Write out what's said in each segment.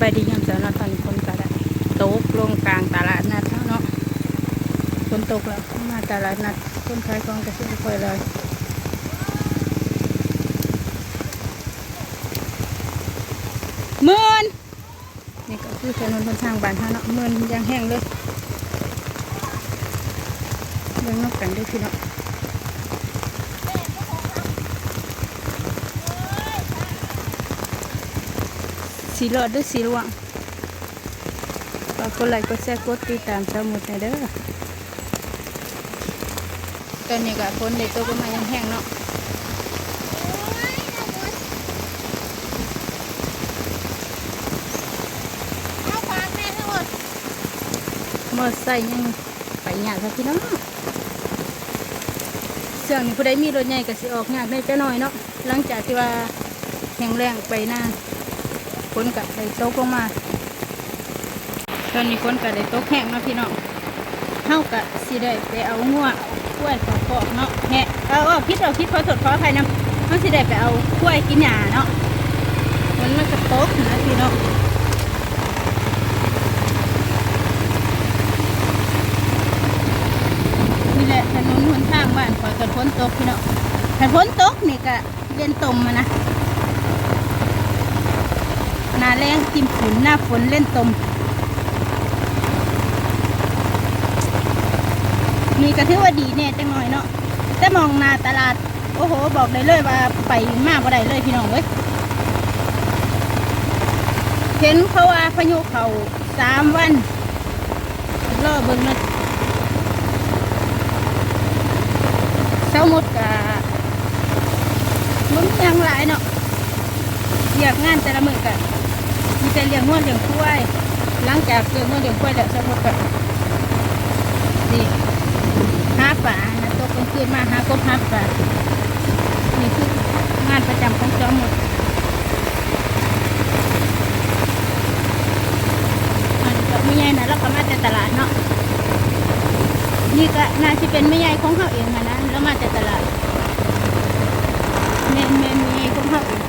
ไปดียามเช้าเนาตอนคนก็ได้ตกลงกลางตลาดนัดเนาะฝนตกแล้วมาตลาดนัดคนขายของก็ซื้อค่อยเลยหมื่นนี่ก็คือถนนบนทางบ้านเฮาเนาะหมื่นยังแห้งเลยเรื่องนอกกันด้วยพี่เนาะ สีหลอดหรือสีรวงฝากกดไลค์กดแชร์กดติดตามสมุดในเด้อตอนนี้ก็ฝนเด็กตัวก็มายังแห้งเนาะเอาฝากแม่ยังไซค์ยังไปยากครับพี่น้องเสื่องนี้ผู้ใดมีรถใหญ่ก็สิออกยากได้จะหน่อยเนาะหลังจากที่ว่าแห้งแรงไปหน้า ฝนกับได้ตกลงมาตอนนี้ฝนกับได้ตกแห้งเนาะพี่น้องเฮากะสิได้ไปเอางัวกล้วยขอกอกเนาะแหะเอาเอาพิษเอาพิษขอสดขออภัยนะเฮาสิได้ไปเอากล้วยกินหญ้าเนาะมันมันก็ตกนะพี่น้องนี่แหละถนนหนทางบ้านคอยกับฝนตกพี่เนาะถ้าฝนตกนี่ก็เล่นตมมานะ นาแรงจิ้มฝนหน้าฝนเล่นตมนี่ก็ถือว่าดีแน่จังหน่อยเนาะแต่มองนาตลาด โอ้โห บอกได้เลยว่าไปมากกว่าได้เลยพี่น้องเว้ยเห็นเขาว่าพายุเขาสามวันรอเบิ่งเนาะเช้าหมดกะมึงยังหลายเนาะเรียกงานแต่ละมือกะ มีแต่เลี้ยงงวดเลี้ยงควย หลังจากเลี้ยงงวดเลี้ยงควยแล้วเช้าหมดกะนี่หาป่านะตกกลางคืนมาหากบหาป่านี่คืองานประจำของเจ้าหมดอันนี้ก็ไม่ใหญ่นะเราก็มาแต่ตลาดเนาะนี่ก็น่าจะเป็นแม่ใหญ่ของเขาเองอะนะแล้วมาจากตลาดแม่แม่แม่ใหญ่ของเขาเอง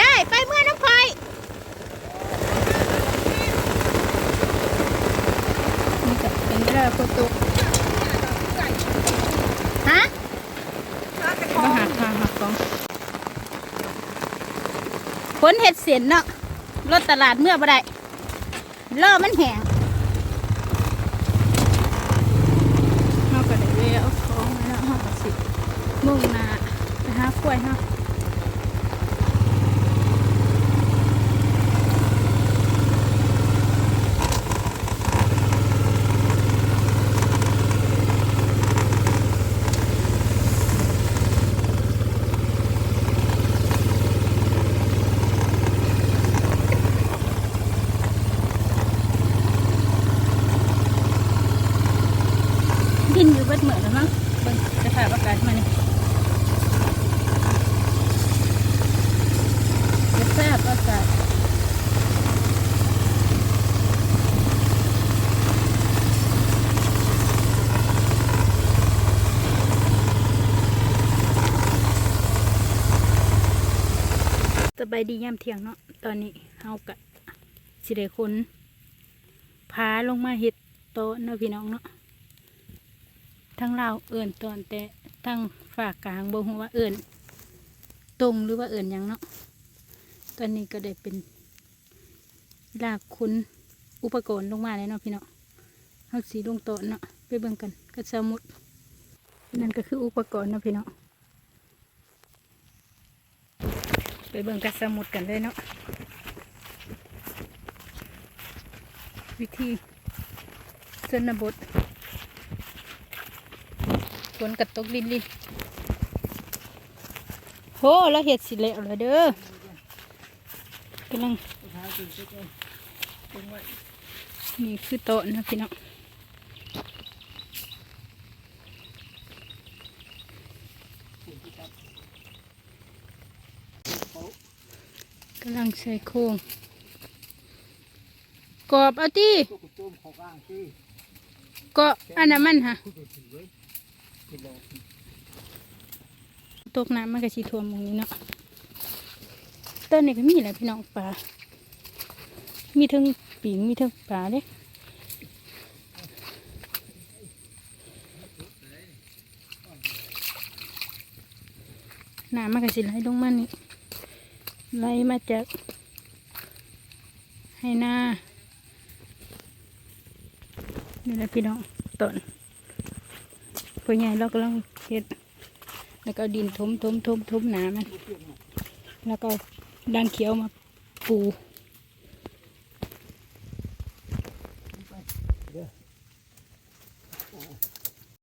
ยายไปเมื่อน้ำพลอย นี่ก็เป็นเรื่องประตูฮะมาหาทางหาของฝนเห็ดเสียนเนาะรถตลาดเมื่อบ่ได้ล่อมันแห้งเราก็ได้เวลเอาของมาแล้วเราก็สิมุ่งหน้าไปหากล้วยเฮาดิ ดเหมือนแล้วมั้งเบิ่งสภาพอากาศมาเนี่สภาพอากาศสบายดียามเที่ยงเนาะตอนนี้เฮากะสิได้คนพาลงมาเห็ดโตเนาะพี่น้องเนาะ ทั้งเราเอิ่นตอนแต่ทั้งฝากกลางบ่ฮู้ว่าเอิ่นตรงหรือว่าเอิ่นยังเนาะตอนนี้ก็ได้เป็นลากคุณอุปกรณ์ลงมาแล้วเนาะพี่เนาะเฮาสีลงโต๊ะเนาะไปเบิ่งกันกับสมุดนั่นก็คืออุปกรณ์เนาะพี่เนาะไปเบิ่งกับสมุดกันเลยเนาะวิธีชนบท ฝนกระตกลินลินโหแล้วเห็ดสิเละเลยเด้อกำลังนี่คือโต๊ะนะพี่น้องกำลังใส่โครงกรอบเอาที่กรอบอันนั้นมันฮะ ตกน้ำมันก็ชีท่วมตรงนี้เนาะต้นนี้ก็มีแหละพี่น้องปลามีทั้งปิงมีทั้งปลาเด้น้ำมันก็สิไหลลงมานี่ไหลมาจากให้หน้านี่แหละพี่น้องต้น พ่อใหญ่เรากำลังเฮ็ดแล้วก็ดินทมทมทมทมหนามันแล้วก็ดังเขียวมาปู